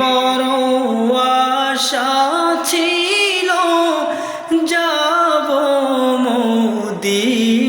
বড় আশা ছিল যাব মোদী